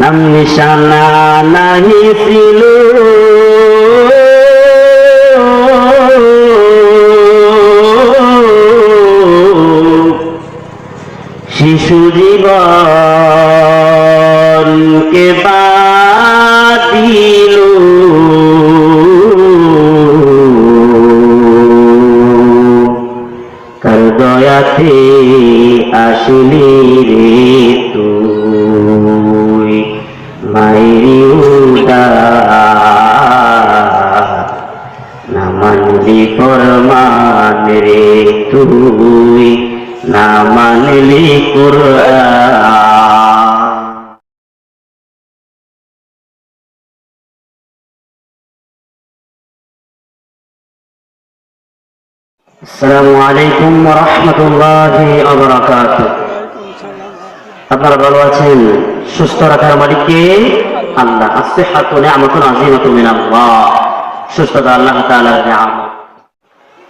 নাম নিশানা নাহি ছিল। শিশু জীবন রে তুই না মানলি কুরআন আসসালামু আলাইকুম ওয়া রাহমাতুল্লাহি ওয়া বারাকাতুহু আপনারা ভালো আছেন সুস্থ রাখার মালিক কে আল্লাহ আসিহাতু নি'মাতুন আযীমাতু মিন আল্লাহ সুস্থতা আল্লাহ তাআলার নিয়ামত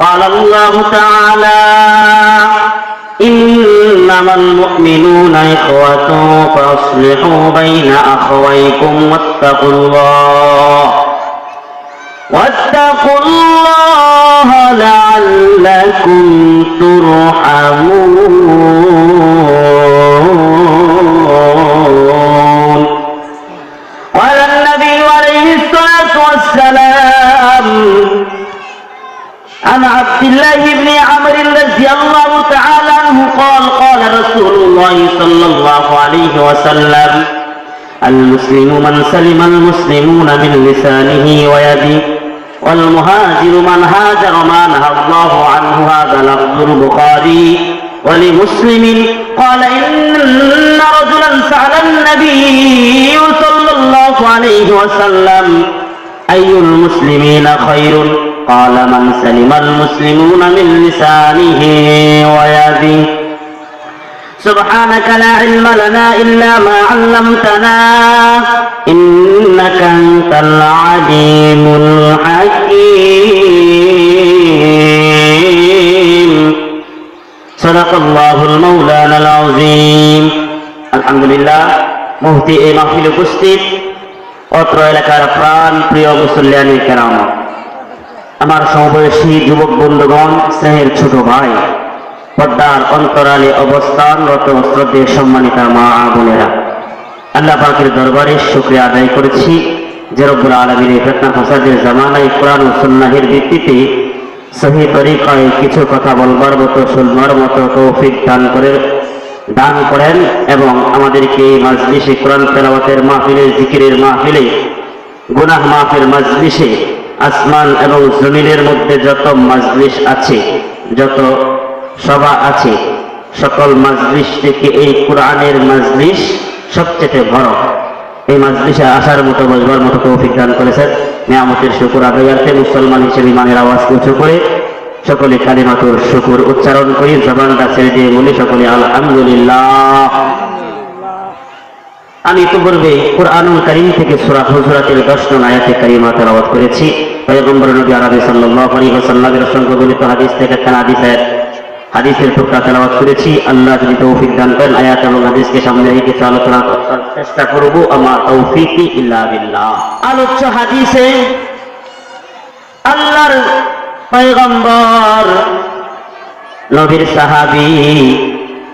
قال الله تعالى إنما المؤمنون إخوة فأصلحوا بين أخويكم واتقوا الله واتقوا الله لعلكم ترحمون عن عبد الله بن عمرو رضي الله تعالى عنه قال قال رسول الله صلى الله عليه وسلم المسلم من سلم المسلمون من لسانه ويده والمهاجر من هاجر ما نهى الله عنه هذا لفظ البخاري ولمسلم. قال إن رجلا سأل النبي صلى الله عليه وسلم أي المسلمين خير؟ قال من سلم المسلمون من لسانه ويده سبحانك لا علم لنا إلا ما علمتنا إنك أنت العليم الحكيم صدق الله المولانا العظيم الحمد لله মুহতি এই মাহফিল উপস্থিত অত্র এলাকার প্রাণ প্রিয় মুসল্লিয়ানি কেরাম আমার সমবয়সী যুবক বন্ধুগণ, স্নেহের ছোট ভাই পদ্মার অন্তরালে অবস্থানরত শ্রদ্ধে সম্মানিতা মা বোনেরা, আল্লাহ পাকের দরবারে শুক্রিয়া আদায় করেছি যে রব্বুল আলমীর ফেতনা ফাসাদের জামানায় কোরআন ও সন্ন্যাহের ভিত্তিতে সহি তরিকায় কিছু কথা বলবার মতো, শুনবার মতো তৌফিক দান করে, দান করেন এবং আমাদেরকে এই মাজলিসে কোরআন তেলাওয়াতের মাহফিলে, জিকিরের মাহফিলে, গুনাহ মাহফিল মাজলিসে আসমান এবং জমিনের মধ্যে যত মাজলিস আছে, যত সভা আছে, সকল মাজলিস থেকে এই কোরআনের মাজলিস সবচেয়ে বড়। এই মাজলিসে আসার মতো, বসবার মতো তৌফিক দান করেছেন নিয়ামতের শুকুর আদায়ার্থে মুসলমান হিসেবে ইমানের আওয়াজ উঁচু করে সকলে কালিমাতুর শুকুর উচ্চারণ করি, জবানটা ছেড়ে দিয়ে বলি, সকলে আলহামদুলিল্লাহ। আমি ইতিপূর্বে কোরআনুল করিম থেকে সূরা হুজুরাতের দশ নং আয়াতে কারিমা তেলাওয়াত করেছি। পয়গম্বর নবী আরবি সাল্লাল্লাহু আলাইহি ওয়াসাল্লামের অসংখ্য গণিত হাদিস থেকে একখান হাদিসের হাদিসের টুকরা তেলাওয়াত করেছি। আল্লাহ যদি তৌফিক দান করেন, আয়াত এবং হাদিসকে সামনে রেখে কিছু আলোচনা করার চেষ্টা করব। আমার তৌফিকি ইল্লা বিল্লাহ। আলোচ্য হাদিসে আল্লাহর পয়গম্বর, নবীর সাহাবী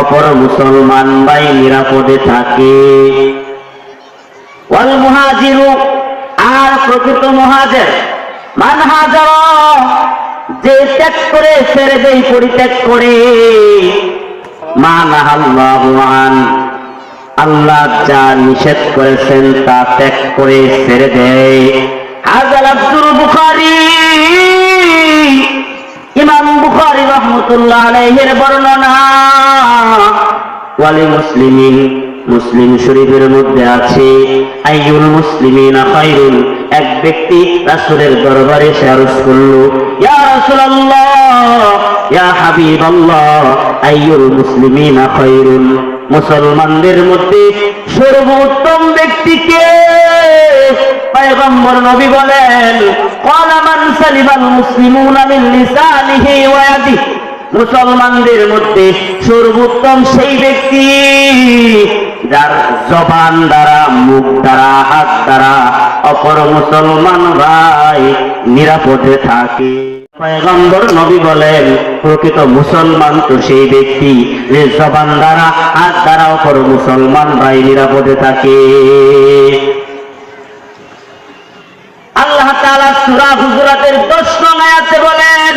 অপর মুসলমান ভাই নিরাপদে থাকে। ওয়াল মুহাজিরু, আর প্রকৃত মহাজের। মান হাজার, যে ত্যাগ করে ছেড়ে দেই পরিত্যাগ করে। মান আল্লাহ আল্লাহ যা নিষেধ করেছেন তা ত্যাগ করে ছেড়ে দেয় হাজার আব্দুল বুখারি। বুখারি রহমতুল্লাহ বর্ণনা, ওয়ালি মুসলিমিন, মুসলিম শরীফের মধ্যে আছে, আইয়ুল মুসলিমিন খায়রুন এক ব্যক্তি রাসূলের দরবারে এসে আরজ ইয়া রাসূলুল্লাহ, ইয়া হাবিবাল্লাহ, আইয়ুল মুসলিমিন খায়রুন মুসলমানদের মধ্যে সর্বোত্তম ব্যক্তিকে পয়গম্বর নবী বলেন সালিমাল মুসলিমুনা মিন লিসানিহি ওয়া ইয়াদিহি মুসলমানদের মধ্যে সর্বোত্তম সেই ব্যক্তি যার জবান দ্বারা, মুখ দ্বারা, হাত দ্বারা অপর মুসলমান ভাই নিরাপদে থাকে। পয়গম্বর নবী বলেন, প্রকৃত মুসলমান তো সেই ব্যক্তি যে জবান দ্বারা, হাত দ্বারা অপর মুসলমান ভাই নিরাপদে থাকে আল্লাহ তাআলা সূরা হুজুরাতের 10 নং আয়াতে বলেন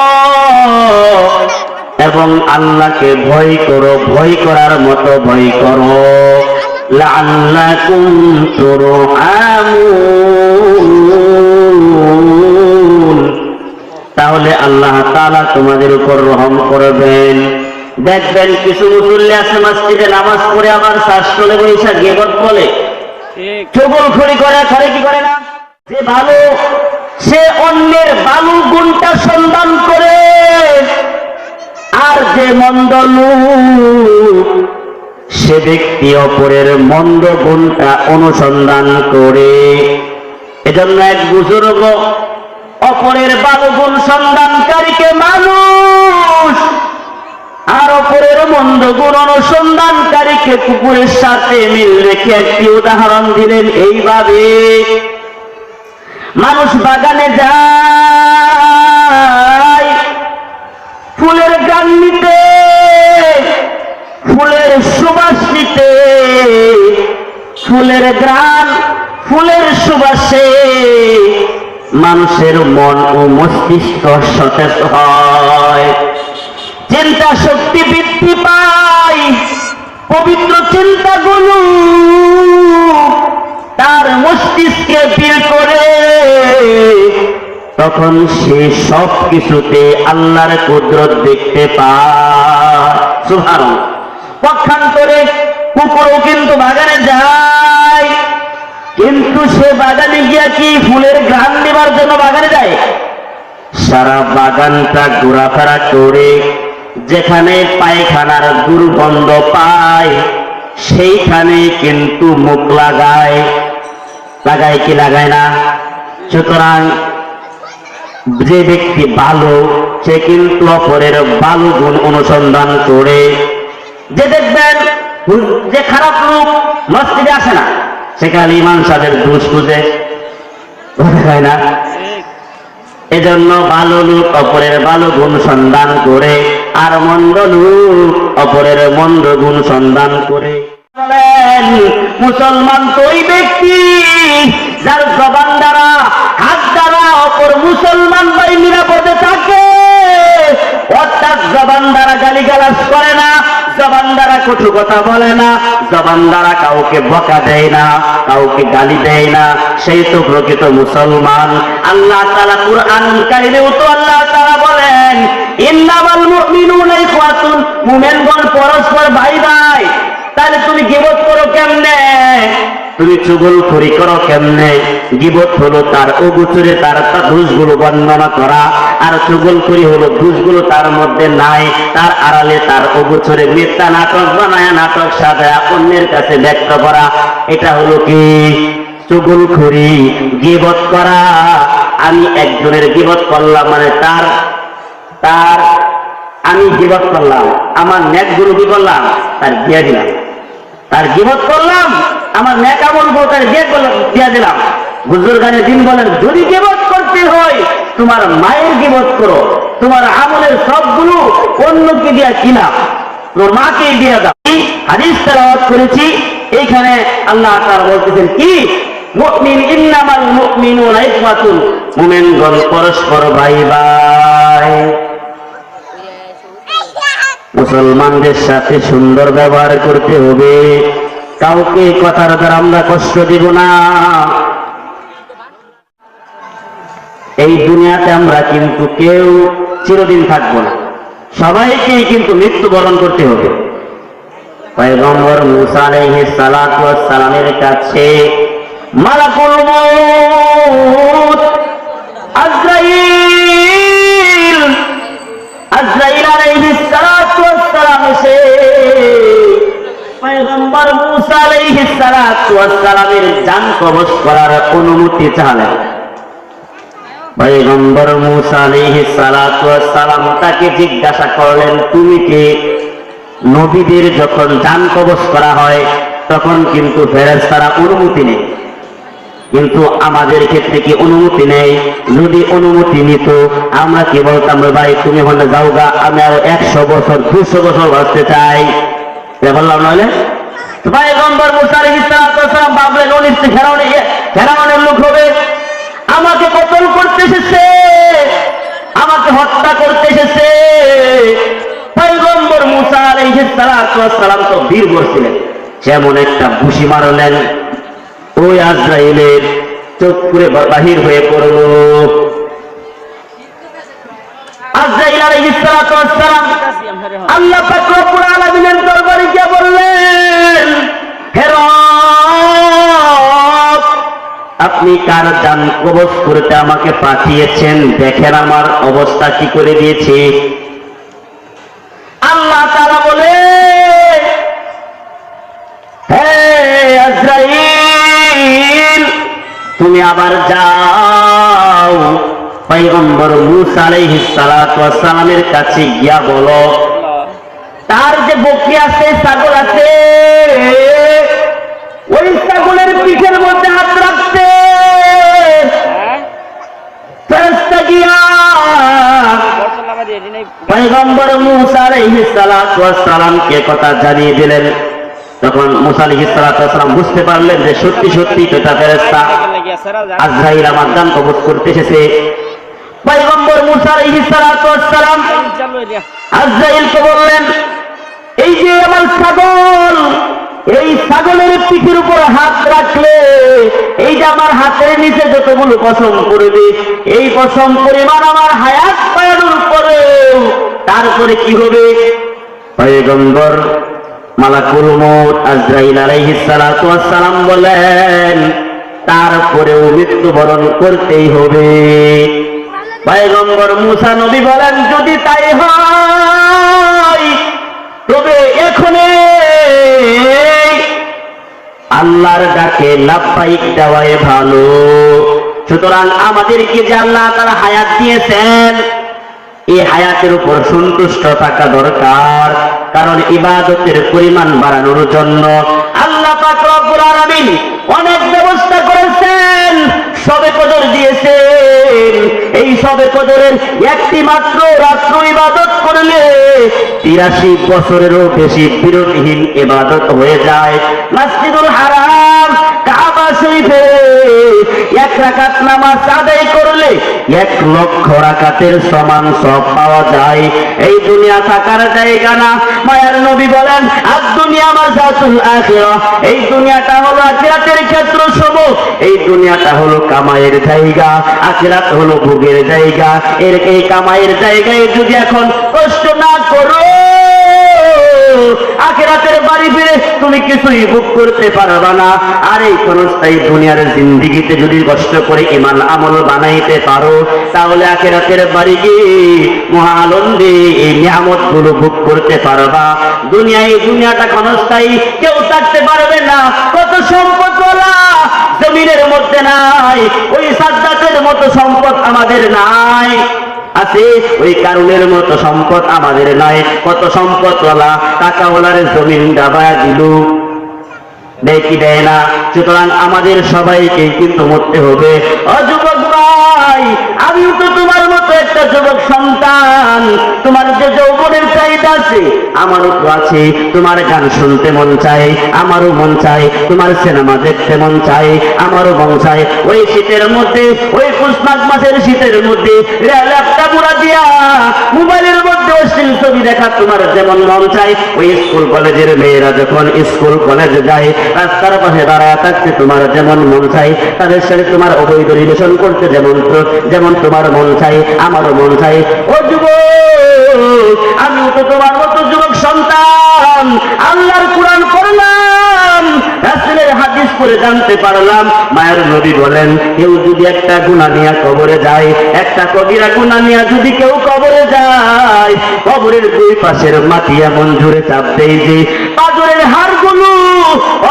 এবং আল্লাহকে ভয় করো ভয় করার মতো ভয় করো। লাআল্লাকুম তুরহামুন। তাহলে আল্লাহ তাআলা তোমাদের উপর রহম করবেন। দেখবেন কিছু মুসল্লি আছে মসজিদে নামাজ পড়ে আবার শ্বাস চলে বৈশা গেবত বলে। চগল খড়ি করে করে কি করে না? যে ভালো সে অন্যের ভালো গুণটা সন্ধান করে। আর যে মন্দ সে ব্যক্তি অপরের মন্দ গুণটা অনুসন্ধান করে। এজন্য এক বুজুর্গ অপরের ভালো গুণ সন্ধানকারীকে মানুষ আর অপরের মন্দ গুণ অনুসন্ধানকারীকে কুকুরের সাথে মিল রেখে একটি উদাহরণ দিলেন, এইভাবে, মানুষ বাগানে যায় ফুলের গান নিতে ফুলের সুবাস নিতে ফুলের গ্রাম, ফুলের সুবাসে মানুষের মন ও মস্তিষ্ক সতেজ হয়। চিন্তা শক্তি বৃদ্ধি পায়, পবিত্র চিন্তাগুলো তার মস্তিষ্কে বীর করে। তখন সে সব কিছুতে আল্লাহর কুদরত দেখতে পায়। সুভার পক্ষান্তরে কুকুরও কিন্তু বাগানে যায়। কিন্তু সে বাগানে গিয়া কি ফুলের ঘ্রাণ নেবার জন্য বাগানে যায়? সারা বাগানটা ঘোরাফেরা করে যেখানে পায়খানার দুর্গন্ধ পায়, সেইখানে কিন্তু মুখ লাগায়। লাগায় কি লাগায় না? সুতরাং যে ব্যক্তি ভালো, সে কিন্তু অপরের ভালো গুণ অনুসন্ধান করে। যে দেখবেন যে খারাপ লোক মসজিদে আসে না, সেখানে ইমান সাহেবের দোষ খুঁজে দেখায় না? এজন্য ভালো লোক অপরের ভালো গুণ সন্ধান করে, আর মন্দ লোক অপরের মন্দ গুণ সন্ধান করে। মুসলমান ওই ব্যক্তি যার জবান দ্বারা, হাত দ্বারা অপর মুসলমান ভাই নিরাপদে থাকে, অর্থাৎ জবান দ্বারা গালিগালাজ করে না জবান দ্বারা কটু কথা বলে না জবান দ্বারা কাউকে বকা দেয় না, কাউকে গালি দেয় না সেই তো প্রকৃত মুসলমান। আল্লাহ তালা কুরআন কারিমেও তো আল্লাহ তালা বলেন, ইন্নামাল মুমিনুনা ইখওয়াতুন। মুমিনগণ পরস্পর ভাই ভাই তাহলে তুমি গিবত করো কেমনে? তুমি চুগল খড়ি করো কেমনে? গিবত হলো তার অগুচরে, তার দোষগুলো বর্ণনা করা। আর চুগল করি হলো দোষগুলো তার মধ্যে নাই, তার আড়ালে তার অগুচরে মিথ্যা নাটক বানায় নাটক সাজায় অন্যের কাছে ব্যক্ত করা। এটা হলো কি? চুগুলখুরি গিবত করা। আমি একজনের গিবত করলাম মানে তার তার আমি গিবত করলাম। আমার নেক গুরু কি করলাম? তার দিয়ে দিলাম। তার গিবত করলাম। আমার নেক আমলগুলো তার দিয়ে দিয়ে দিলাম। বুজুর্গানের দিন বলেন, যদি গিবত করতে হয়, তোমার মায়ের গিবত করো। তোমার আমলের সবগুলো অন্যকে দিয়া কিনা তোমার মাকে দিয়ে দাও। হাদিস তেলাওয়াত করেছি, এইখানে আল্লাহ তাআলা বলতেছেন কি? পরস্পর ভাই ভাই। মুসলমানদের সাথে সুন্দর ব্যবহার করতে হবে। কাউকে কথার দ্বারা আমরা কষ্ট দিব না। এই দুনিয়াতে আমরা কিন্তু কেউ চিরদিন থাকব না। সবাইকেই কিন্তু মৃত্যুবরণ করতে হবে। পয়গম্বর মুসা সালামের কাছে, মালাকুল মউত মুসা আলাইহিস সালাতু জান কবজ করার অনুমতি চাইলেন পয়গম্বর মুসা আলাইহিস সালাতু ওয়াস সালাম তাকে জিজ্ঞাসা করলেন, তুমি কে নবীদের যখন জান কবজ করা হয়, তখন কিন্তু ফেরেশতারা অনুমতি নেই? কিন্তু আমাদের ক্ষেত্রে কি অনুমতি নেই? যদি অনুমতি নিত, আমরা কি বলতাম ভাই, তুমি হলে যাও গা আমি আরও একশো বছর, দুশো বছর বাঁচতে চাই। বললাম নইলে? তো ভাই গম্বর ইসলাম ভাবলেন লোক হবে আমাকে কতল করতে এসেছে? আমাকে হত্যা করতে এসেছে? পয়গম্বর মুসা আলাইহিস সালাম তো বীর ছিলেন যেমন একটা বুশি মারলেন, ওই আজরাইলের চোখ করে বাহির হয়ে পড়ল। আজরাইল আলাইহিস সালাতু আল্লাহ পাক আপনি কার জান কবজ করতে আমাকে পাঠিয়েছেন? দেখেন আমার অবস্থা কি করে দিয়েছে। আল্লাহ তাআলা বলে তুমি আবার যাও। পয়গম্বর মুসা সালামের কাছে গিয়া বলো, তার যে বকরি আছে, ছাগল আছে, ওই ছাগলের পিঠের মুসা আলাইহিস সালাতু ওয়াস সালামকে কথা জানিয়ে দিলেন। তখন মুসা বুঝতে পারলেন যে সত্যি সত্যি তো এটা ফেরেশতা আজরাইল আমার দান কবজ করতে এসেছে। এই যে আমার ছাগল, এই ছাগলের পিঠের উপর হাত রাখলে এই যে আমার হাতের নিচে যতগুলো পশম করবে এই পশম পরিমাণ আমার হায়াত পায়ানোর পরেও তারপরে কি হবে? পয়গম্বর মালাকুল মউত আজরাইল আলাইহিস সালাতু সালাম বলেন তারপরেও মৃত্যুবরণ করতেই হবে। পয়গম্বর মুসা নবী বলেন, যদি তাই হয়, তবে এখনে আল্লাহর ডাকে লাভবাহিক দেওয়াই ভালো। সুতরাং আমাদেরকে যে আল্লাহ তারা হায়াত দিয়েছেন এই হায়াতের উপর সন্তুষ্ট থাকা দরকার, কারণ ইবাদতের পরিমাণ বাড়ানোর জন্য আল্লাহ অনেক ব্যবস্থা করেছেন। সবে কদর দিয়েছেন। এই সবে কদরের একটি মাত্র রাত্র ইবাদত করলে তিরাশি বছরেরও বেশি বিরতিহীন ইবাদত হয়ে যায়। মাসজিদুল হারাম, কাবা শরীফে এক রাকাত নামাজ আদায় করলে এক লক্ষ রাকাতের সমান সব পাওয়া যায়। এই দুনিয়া থাকার জায়গা না। মায়ার নবী বলেন আর দুনিয়া মাজাতুল আখিরা এই দুনিয়াটা হলো আখিরাতের ক্ষেত্র সম এই দুনিয়াটা হলো কামাইয়ের জায়গা। আখিরাত হলো ভোগের জায়গা। এর এই কামাইয়ের জায়গায় যদি এখন কষ্ট না করো আখেরাতের বাড়ি ফিরে তুমি কিছুই ভোগ করতে পারবা না। আর এই ক্ষণস্থায়ী দুনিয়ার জিন্দিগিতে যদি কষ্ট করে ইমান আমল বানাইতে পারো, তাহলে আখেরাতের বাড়ি গিয়ে মহা আনন্দে এই নিয়ামতগুলো ভোগ করতে পারবা। দুনিয়া এই দুনিয়াটা ক্ষণস্থায়ী, কেউ থাকতে পারবে না। কত সম্পদ জমিনের মধ্যে নাই, ওই সাদ্দাতের মতো সম্পদ আমাদের নাই। আছে ওই কারণের মতো সম্পদ আমাদের নাই। কত সম্পদওয়ালা টাকাওয়ালার জমিন ডাবায় দিল। কি দেয় না। সুতরাং আমাদের সবাইকে কিন্তু মরতে হবে। ও যুবক ভাই, আমিও তো তোমার মতো একটা যুবক সন্তান। তোমার যে যৌবনের চাহিদা আছে, আমারও তো আছে। তোমার গান শুনতে মন চায়, আমারও মন তোমার সিনেমা দেখতে মন আমারও মন ওই শীতের মধ্যে, ওই পুষ্পাক মাসের শীতের মধ্যে ল্যাপটা পুরা দিয়া মোবাইলের মধ্যে অশ্লীল ছবি দেখা তোমার যেমন মন চায়। ওই স্কুল কলেজের মেয়েরা যখন স্কুল কলেজে যায় রাস্তার পাশে দাঁড়ায় থাকতে তোমার যেমন মন চাই, তাদের সাথে তোমার অবৈধ রিলেশন করতে যেমন যেমন তোমার মন চাই, আমারও মন চাই। ও যুবক আমিও তো তোমার মতো যুবক সন্তান, আল্লাহর কোরআন করলাম হাদিস করে জানতে পারলাম। মায়ের নবী বলেন, কেউ যদি একটা গুণা নিয়ে কবরে যায়, একটা কবিরা গুণা নিয়ে যদি কেউ কবরে যায়, কবরের দুই পাশের মাটি এমন জোরে চাপ দেয় যে পাজরের হাড়গুলো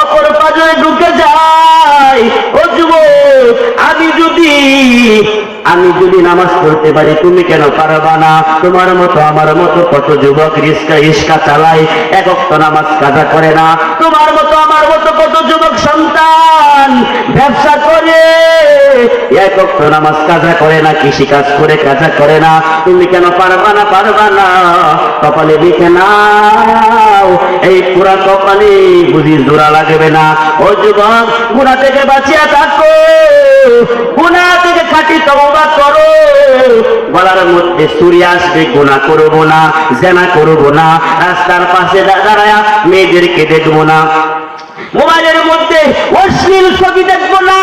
অপর পাজরে ঢুকে যায়। ও যুবক আমি যদি আমি যদি নামাজ পড়তে পারি, তুমি কেন পারবা না? তোমার মতো, আমার মতো কত যুবক রিস্কা ইস্কা চালায় একক নামাজ কাজা করে না। তোমার মতো, আমার মতো কত যুবক সন্তান ব্যবসা করে একক নামাজ কাজা করে না, কৃষি কাজ করে, কাজা করে না। তুমি কেন পারবা না পারবা না? কপালে লিখে নাও, এই পুরা কপালে বুঝি জোড়া লাগবে না। ও যুবক গুণা থেকে বাঁচিয়া থাকো। গুণা থেকে খাটি তবা করো। গলার মধ্যে সূর্য আসবে গোনা করব না, জেনা করব না, রাস্তার পাশে দাঁড়ায়া মেয়েদেরকে দেখব না। মোবাইলের মধ্যে অশ্লীল ছবি দেখব না,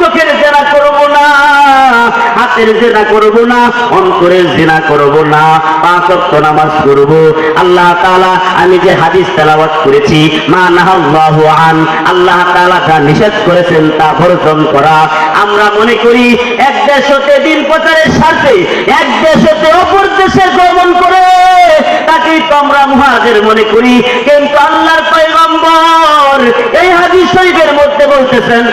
চোখের জেনা করব না। হাতের জেনা করব না, অন্তরের জেনা করব না, পাঁচ ওয়াক্ত নামাজ করব আল্লাহ তাআলা, আমি যে হাদিস তেলাওয়াত করেছি, মা নাহাল্লাহু আন, আল্লাহ তাআলা যা নিষেধ করেছেন তা বর্জন করা। আমরা মনে করি, এক দেশ হতে দিন প্রচারের স্বার্থে, এক দেশ হতে অপর দেশে গমন করে, তাকেই তো আমরা মুহাজির মনে করি। কিন্তু আল্লাহর পয়গম্বর এই হাদিস শরীফের মধ্যে বলতেছেন,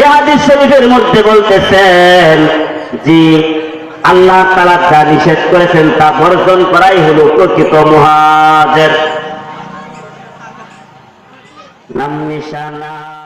এই হাদিস শরীফের মধ্যে বলতেছেন জি আল্লাহ তালা যা নিষেধ করেছেন তা বর্জন করাই হলো প্রকৃত মহাজের। নাম নিশানা।